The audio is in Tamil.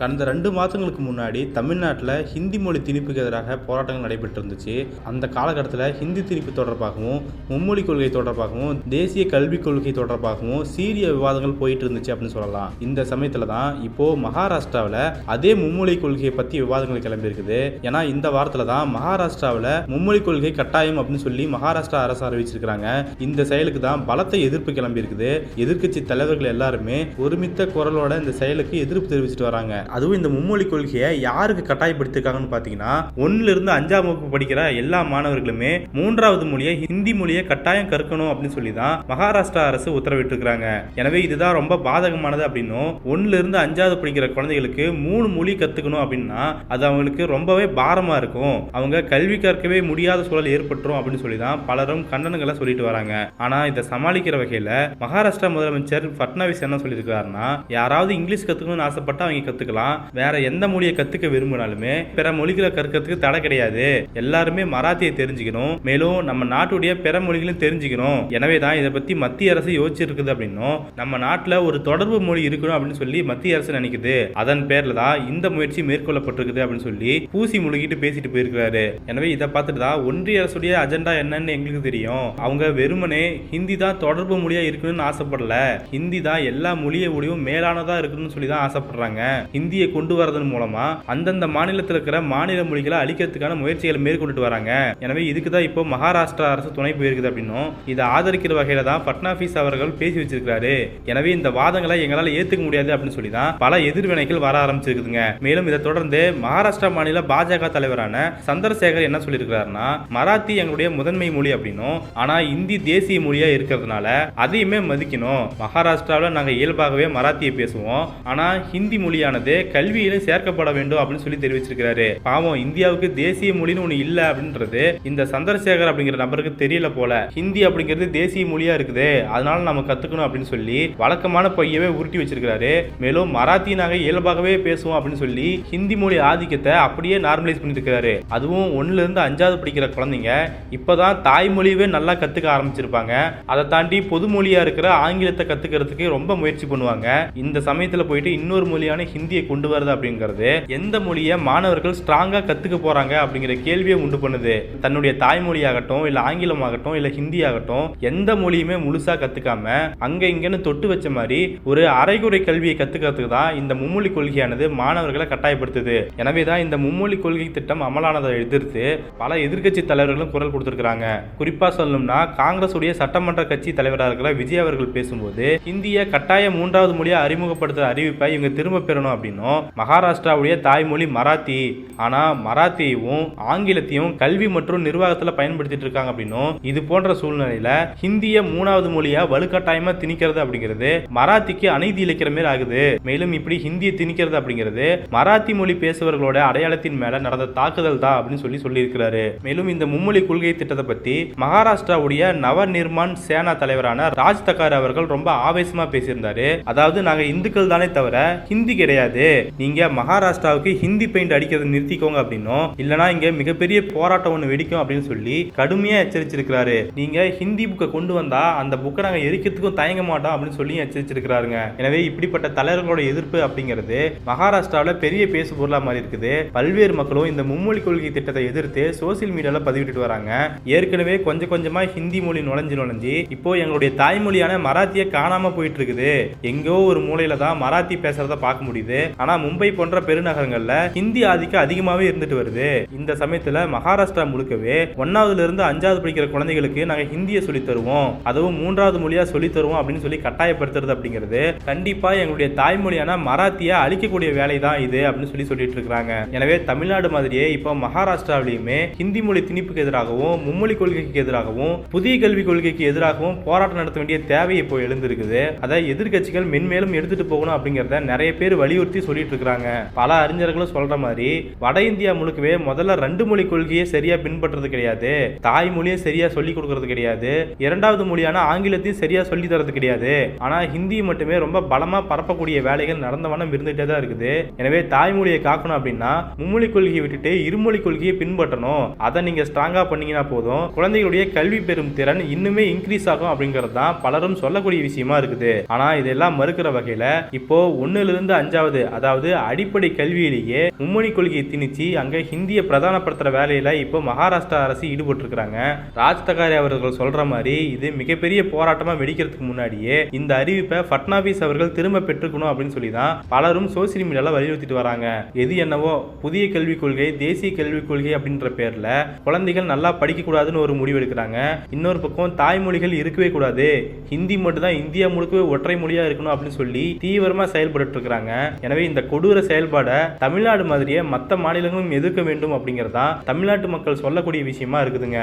கடந்த ரெண்டு மாதங்களுக்கு முன்னாடி தமிழ்நாட்டில் ஹிந்தி மொழி திணிப்புக்கு எதிராக போராட்டங்கள் நடைபெற்று இருந்துச்சு அந்த காலகட்டத்தில் ஹிந்தி திணிப்பு தொடர்பாகவும் மும்மொழி கொள்கை தொடர்பாகவும் தேசிய கல்விக் கொள்கை தொடர்பாகவும் சீரிய விவாதங்கள் போயிட்டு இருந்துச்சு அப்படின்னு சொல்லலாம். இந்த சமயத்தில் தான் இப்போ மகாராஷ்டிராவில் அதே மும்மொழி கொள்கையை பற்றி விவாதங்கள் கிளம்பியிருக்குது. ஏன்னா இந்த வாரத்தில் தான் மகாராஷ்டிராவில் மும்மொழி கொள்கை கட்டாயம் அப்படின்னு சொல்லி மகாராஷ்டிரா அரசு அறிவிச்சிருக்கிறாங்க. இந்த செயலுக்கு தான் பலத்த எதிர்ப்பு கிளம்பியிருக்குது. எதிர்க்கட்சி தலைவர்கள் எல்லாருமே ஒருமித்த குரலோட இந்த செயலுக்கு எதிர்ப்பு தெரிவிச்சிட்டு வராங்க. அதுவும் இந்த மும்மொழி கொள்கையை யாருக்கு கட்டாயப்படுத்திருக்காங்கன்னு பார்த்தீங்கன்னா ஒன்னுல இருந்து அஞ்சாம் வகுப்பு படிக்கிற எல்லா மாணவர்களுமே மூன்றாவது மொழியை ஹிந்தி மொழியை கட்டாயம் கற்கணும் அப்படின்னு சொல்லி தான் மகாராஷ்டிரா அரசு உத்தரவிட்டிருக்கிறாங்க. எனவே இதுதான் ரொம்ப பாதகமானது அப்படின்னும் ஒன்னுல இருந்து அஞ்சாவது படிக்கிற குழந்தைகளுக்கு மூணு மொழி கத்துக்கணும் அப்படின்னா அது அவங்களுக்கு ரொம்பவே பாரமா இருக்கும். அவங்க கல்வி கற்கவே முடியாத சூழல் ஏற்பட்டுரும் அப்படின்னு சொல்லி தான் பலரும் கண்டனங்களை சொல்லிட்டு வராங்க. ஆனா இதை சமாளிக்கிற வகையில மகாராஷ்டிரா முதலமைச்சர் பட்னாவிஸ் என்ன சொல்லியிருக்காருன்னா யாராவது இங்கிலீஷ் கத்துக்கணும்னு ஆசைப்பட்டா அவங்க கத்துக்கலாம். வேற எந்த மொழியை கத்துக்க விரும்பினாலுமே பிற மொழிகளை கற்கிறதுக்கு தடை கிடையாது. எல்லாருமே மராத்தியை தெரிஞ்சுக்கணும். மேலும் நம்ம நாட்டுடைய பிற மொழிகளையும் தெரிஞ்சுக்கணும். எனவே தான் இதை பத்தி மத்திய அரசு யோசிச்சிருக்குது அப்படின்னும். நம்ம நாட்டுல ஒரு தொடர்பு மொழி இருக்கணும் அப்படின்னு சொல்லி மத்திய அரசு நினைக்குது. அதன் பேர்ல தான் இந்த முயற்சி மேற்கொள்ளப்பட்டிருக்குது அப்படின்னு சொல்லி பூசி முழுகிட்டு பேசிட்டு போயிருக்கிறாரு. எனவே இதை பார்த்துட்டு தான் ஒன்றிய அரசுடைய அஜெண்டா என்னன்னு எங்களுக்கு தெரியும். அவங்க வெறுமனே ஹிந்தி தான் தொடர்பு மொழியா இருக்கணும்னு ஆசைப்படல. ஹிந்தி தான் எல்லா மொழியை முடியும் மேலானதா இருக்கணும்னு சொல்லி தான் ஆசைப்படுறாங்க. ஹிந்தியை கொண்டு வரதன் மூலமா அந்தந்த மாநிலத்தில் இருக்கிற மாநில மொழிகளை அழிக்கிறதுக்கான முயற்சிகளை மேற்கொண்டுட்டு வராங்க. எனவே இதுக்கு தான் இப்போ மகாராஷ்டிரா அரசு துணை போயிருக்குது அப்படின்னும் இதை ஆதரிக்கிற வகையில தான் பட்னாபிஸ் அவர்கள் பேசி வச்சிருக்காரு எனவே இந்த வாதங்களை எங்களால் ஏத்துக்க முடியாது அப்படின்னு சொல்லி தான் பல எதிர்வினைகள் வர ஆரம்பிச்சிருக்குதுங்க. மேலும் இதை தொடர்ந்து மகாராஷ்டிரா மாநில பாஜக தலைவரான சந்திரசேகர் என்ன சொல்லியிருக்கிறாருன்னா மராத்தி எங்களுடைய முதன்மை மொழி அப்படின்னும். ஆனால் இந்தி தேசிய மொழியாக இருக்கிறதுனால அதையுமே மதிக்கணும். மகாராஷ்டிராவில் நாங்கள் இயல்பாகவே மராத்தியை பேசுவோம். ஆனால் ஹிந்தி மொழியானது கல்வியிலும் சேர்க்கப்பட வேண்டும் அப்படின்னு சொல்லி தெரிவிச்சிருக்கிறாரு. பாவம் இந்தியாவுக்கு தேசிய மொழின்னு ஒன்னு இல்ல அப்படின்றது இந்த சந்திரசேகர் அப்படிங்கிற நபருக்கு தெரியல போல. ஹிந்தி அப்படிங்கிறது தேசிய மொழியா இருக்குது. அதனால நம்ம கத்துக்கணும் அப்படின்னு சொல்லி வழக்கமான பையவே உருட்டி வச்சிருக்கிறாரு. மேலும் மராத்தி நாங்க இயல்பாகவே பேசுவோம் அப்படின்னு சொல்லி ஹிந்தி மொழி ஆதிக்கத்தை அப்படியே நார்மலைஸ் பண்ணிருக்கிறாரு அதுவும் ஒன்னுல இருந்து அஞ்சாவது படிக்கிற குழந்தைங்க இப்பதான் தாய்மொழியவே நல்லா கத்துக்க ஆரம்பிச்சிருப்பாங்க. அதை தாண்டி பொது மொழியா இருக்கிற ஆங்கிலத்தை கத்துக்கிறதுக்கு ரொம்ப முயற்சி பண்ணுவாங்க. இந்த சமயத்துல போயிட்டு இன்னொரு மொழியான ஹிந்தியை கொண்டு வருது அப்படிங்கிறது எந்த மொழியை மாணவர்கள் ஸ்ட்ராங்கா கற்றுக்க போறாங்க அப்படிங்கிற கேள்வியை உண்டு பண்ணுது. தன்னுடைய தாய்மொழியாகட்டும் இல்லை ஆங்கிலமாகட்டும் இல்லை ஹிந்தி ஆகட்டும் எந்த மொழியுமே முழுசா கற்றுக்காம அங்க இங்கேன்னு தொட்டு வச்ச மாதிரி ஒரு அரைகுறை கல்வியை கற்றுக்கிறதுக்கு தான் இந்த மும்மொழி கொள்கையானது மாணவர்களை கட்டாயப்படுத்துது. எனவே தான் இந்த மும்மொழி கொள்கை திட்டம் அமலானதை எதிர்த்து பல எதிர்க்கட்சி தலைவர்களும் குரல் கொடுத்திருக்கிறாங்க. குறிப்பாக சொல்லணும்னா காங்கிரஸ் உடைய சட்டமன்ற கட்சி தலைவராக இருக்கிற விஜய் அவர்கள் பேசும்போது இந்திய கட்டாய மூன்றாவது மொழியை அறிமுகப்படுத்துகிற அறிவிப்பை இவங்க திரும்ப பெறணும் அப்படின்னும் மகாராஷ்டிராவுடைய தாய்மொழி மராத்தி. ஆனா மராத்தியையும் ஆங்கிலத்தையும் கல்வி மற்றும் நிர்வாகத்துல பயன்படுத்திட்டு இருக்காங்க அப்படின்னும் இது போன்ற சூழ்நிலையில ஹிந்தியை மூணாவது மொழியா வலுக்கட்டாயமா திணிக்கிறது அப்படிங்கிறது மராத்திக்கு அநீதி இழைக்கிற மாதிரி ஆகுது. மேலும் இப்படி ஹிந்தியை திணிக்கிறது அப்படிங்கிறது மராத்தி மொழி பேசுபவர்களோட அடையாளத்தின் மேல நடந்த தாக்குதல் தான் அப்படின்னு சொல்லி சொல்லியிருக்கிறாரு. மேலும் இந்த மும்மொழி கொள்கை திட்டத்தை பத்தி மகாராஷ்டிராவுடைய நவ நிர்மான் சேனா தலைவரான ராஜ் தக்கார் அவர்கள் ரொம்ப ஆவேசமா பேசியிருந்தாரு. அதாவது நாங்க இந்துக்கள் தானே தவிர ஹிந்தி கிடையாது. நீங்க மகாராஷ்டிராவுக்கு ஹிந்தி பெயிண்ட் அடிக்கிறத நிறுத்திக்கோங்க அப்படின்னும் இல்லனா இங்க மிகப்பெரிய போராட்டம் ஒன்று வெடிக்கும் அப்படின்னு சொல்லி கடுமையா எச்சரிச்சிருக்கிறாரு. நீங்க ஹிந்தி புக்கை கொண்டு வந்தா அந்த புக்கை நாங்க எரிக்கிறதுக்கும் தயங்க மாட்டோம் அப்படின்னு சொல்லி எச்சரிச்சிருக்கிறாருங்க. எனவே இப்படிப்பட்ட தலைவர்களோட எதிர்ப்பு அப்படிங்கிறது மகாராஷ்டிராவில் பெரிய பேசு பொருளா மாதிரி இருக்குது. பல்வேறு மக்களும் இந்த மும்மொழி கொள்கை திட்டத்தை எதிர்த்து சோசியல் மீடியாவில் பதிவிட்டு வராங்க. ஏற்கனவே கொஞ்சம் கொஞ்சமா ஹிந்தி மொழி நுழைஞ்சு நுழைஞ்சு இப்போ எங்களுடைய தாய்மொழியான மராத்திய காணாம போயிட்டு இருக்குது. எங்கோ ஒரு மூலையில தான் மராத்தி பேசுறத பார்க்க முடியுது. ஆனா மும்பை போன்ற பெருநகரங்கள்ல ஹிந்தி ஆதிக்கம் அதிகமாவே இருந்துட்டு வருது. இந்த சமயத்துல மகாராஷ்டிரா முழுக்கவே ஒன்னாவதுல இருந்து அஞ்சாவது படிக்கிற குழந்தைகளுக்கு நாங்க ஹிந்தியை சொல்லி தருவோம். அதுவும் மூன்றாவது மொழியா சொல்லி தருவோம் அப்படின்னு சொல்லி கட்டாயப்படுத்துறது அப்படிங்கிறது கண்டிப்பா எங்களுடைய தாய்மொழியான மராத்திய அழிக்கக்கூடிய வேலை தான் இது அப்படின்னு சொல்லி சொல்லிட்டு இருக்காங்க எனவே தமிழ்நாடு மாதிரியே இப்போ மகாராஷ்டிராவிலையுமே ஹிந்தி மொழி திணிப்புக்கு எதிராகவும் மும்மொழி கொள்கைக்கு எதிராகவும் புதிய கல்விக் கொள்கைக்கு எதிராகவும் போராட்டம் நடத்த வேண்டிய தேவை இப்போ எழுந்திருக்குது. அதை எதிர்கட்சிகள் மென்மேலும் எடுத்துட்டு போகணும் அப்படிங்கிறத நிறைய பேர் வலியுறுத்தி சொல்லிட்டு இருக்காங்க. பல அறிஞர்களும் சொல்ற மாதிரி வட இந்தியா முழுக்கவே முதல்ல ரெண்டு மொழி கொள்கையை சரியா பின்பற்றுறது கிடையாது. தாய்மொழியை சரியா சொல்லி கொடுக்கறது கிடையாது. இரண்டாவது மொழியான ஆங்கிலத்தையும் சரியா சொல்லி தரது கிடையாது. ஆனா ஹிந்தி மட்டுமே ரொம்ப பலமா பரப்பக்கூடிய வேலைகள் நடந்த வண்ணம் இருந்துகிட்டே தான் இருக்குது. எனவே தாய்மொழியை காக்கணும் அப்படின்னா மும்மொழி கொள்கையை விட்டுட்டு இருமொழி கொள்கையை பின்பற்றணும். அதை நீங்க ஸ்ட்ராங்கா பண்ணீங்கன்னா போதும். குழந்தைகளுடைய கல்வி பெறும் திறன் இன்னுமே இன்க்ரீஸ் ஆகும் அப்படிங்கிறது தான் பலரும் சொல்லக்கூடிய விஷயமா இருக்குது. ஆனா இதெல்லாம் மறுக்கிற வகையில இப்போ ஒன்னுல இருந்து அஞ்சாவது அதாவது அடிப்படை கல்வியிலேயே மும்மொழி கொள்கையை திணிச்சு அங்க ஹிந்தியை பிரதானப்படுத்துற வேலையில இப்போ மகாராஷ்டிரா அரசு ஈடுபட்டு இருக்காங்க ராஜ் தகாரி அவர்கள் சொல்ற மாதிரி இது மிகப்பெரிய போராட்டமா வெடிக்கிறதுக்கு முன்னாடியே இந்த அறிவிப்பை ஃபட்னாவிஸ் அவர்கள் திரும்ப பெற்றுக்கணும் அப்படின்னு சொல்லி தான் பலரும் சோசியல் மீடியால வலியுறுத்திட்டு வராங்க. எது என்னவோ புதிய கல்விக் கொள்கை தேசிய கல்விக் கொள்கை அப்படின்ற பேர்ல குழந்தைகள் நல்லா படிக்க கூடாதுன்னு ஒரு முடிவு எடுக்கிறாங்க. இன்னொரு பக்கம் தாய்மொழிகள் இருக்கவே கூடாது. ஹிந்தி மட்டும் தான் இந்தியா முழுக்கவே ஒற்றை மொழியா இருக்கணும் அப்படின்னு சொல்லி தீவிரமா செயல்பட்டு இருக்கிறாங்க. எனவே இந்த கொடூர செயல்பாடை தமிழ்நாடு மாதிரியே மற்ற மாநிலங்களும் எதிர்க்க வேண்டும் அப்படிங்கறதா தமிழ்நாட்டு மக்கள் சொல்லக்கூடிய விஷயமா இருக்குதுங்க.